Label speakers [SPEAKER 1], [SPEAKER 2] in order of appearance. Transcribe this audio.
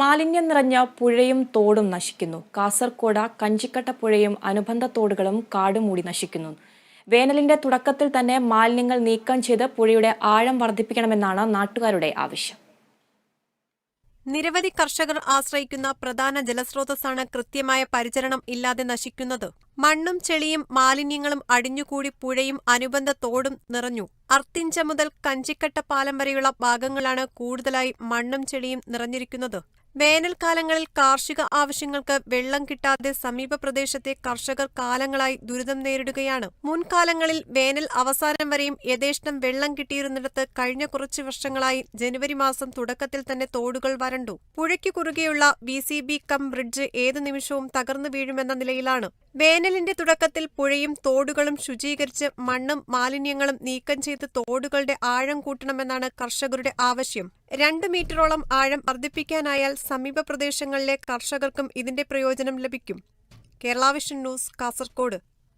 [SPEAKER 1] മാലിന്യം നിറഞ്ഞ പുഴയും തോടും നശിക്കുന്നു. കാസർകോട് കഞ്ചിക്കട്ട പുഴയും അനുബന്ധ തോടുകളും കാടുമൂടി നശിക്കുന്നു. വേനലിന്റെ തുടക്കത്തിൽ തന്നെ മാലിന്യങ്ങൾ നീക്കം ചെയ്ത് പുഴയുടെ ആഴം വർദ്ധിപ്പിക്കണമെന്നാണ് നാട്ടുകാരുടെ ആവശ്യം.
[SPEAKER 2] നിരവധി കർഷകർ ആശ്രയിക്കുന്ന പ്രധാന ജലസ്രോതസ്സാണ് കൃത്യമായ പരിചരണം ഇല്ലാതെ നശിക്കുന്നത്. മണ്ണും ചെളിയും മാലിന്യങ്ങളും അടിഞ്ഞുകൂടി പുഴയും അനുബന്ധ തോടും നിറഞ്ഞു. അർത്തിഞ്ച മുതൽ കഞ്ചിക്കട്ട പാലം വരെയുള്ള ഭാഗങ്ങളാണ് കൂടുതലായി മണ്ണും ചെളിയും നിറഞ്ഞിരിക്കുന്നത്. വേനൽക്കാലങ്ങളിൽ കാർഷിക ആവശ്യങ്ങൾക്ക് വെള്ളം കിട്ടാതെ സമീപ പ്രദേശത്തെ കർഷകർ കാലങ്ങളായി ദുരിതം നേരിടുകയാണ്. മുൻകാലങ്ങളിൽ വേനൽ അവസാനം വരെയും യഥേഷ്ടം വെള്ളം കിട്ടിയിരുന്നിടത്ത് കഴിഞ്ഞ കുറച്ച് വർഷങ്ങളായി ജനുവരി മാസം തുടക്കത്തിൽ തന്നെ തോടുകൾ വരണ്ടു. പുഴയ്ക്ക് കുറുകെയുള്ള വി കം ബ്രിഡ്ജ് ഏതു നിമിഷവും തകർന്നു വീഴുമെന്ന നിലയിലാണ്. വേനലിന്റെ തുടക്കത്തിൽ പുഴയും തോടുകളും ശുചീകരിച്ച് മണ്ണും മാലിന്യങ്ങളും നീക്കം ചെയ്ത് തോടുകളുടെ ആഴം കൂട്ടണമെന്നാണ് കർഷകരുടെ ആവശ്യം. രണ്ട് മീറ്ററോളം ആഴം വർദ്ധിപ്പിക്കാനായാൽ സമീപ പ്രദേശങ്ങളിലെ കർഷകർക്കും ഇതിന്റെ പ്രയോജനം ലഭിക്കും. Kerala Vision News Kasaragod.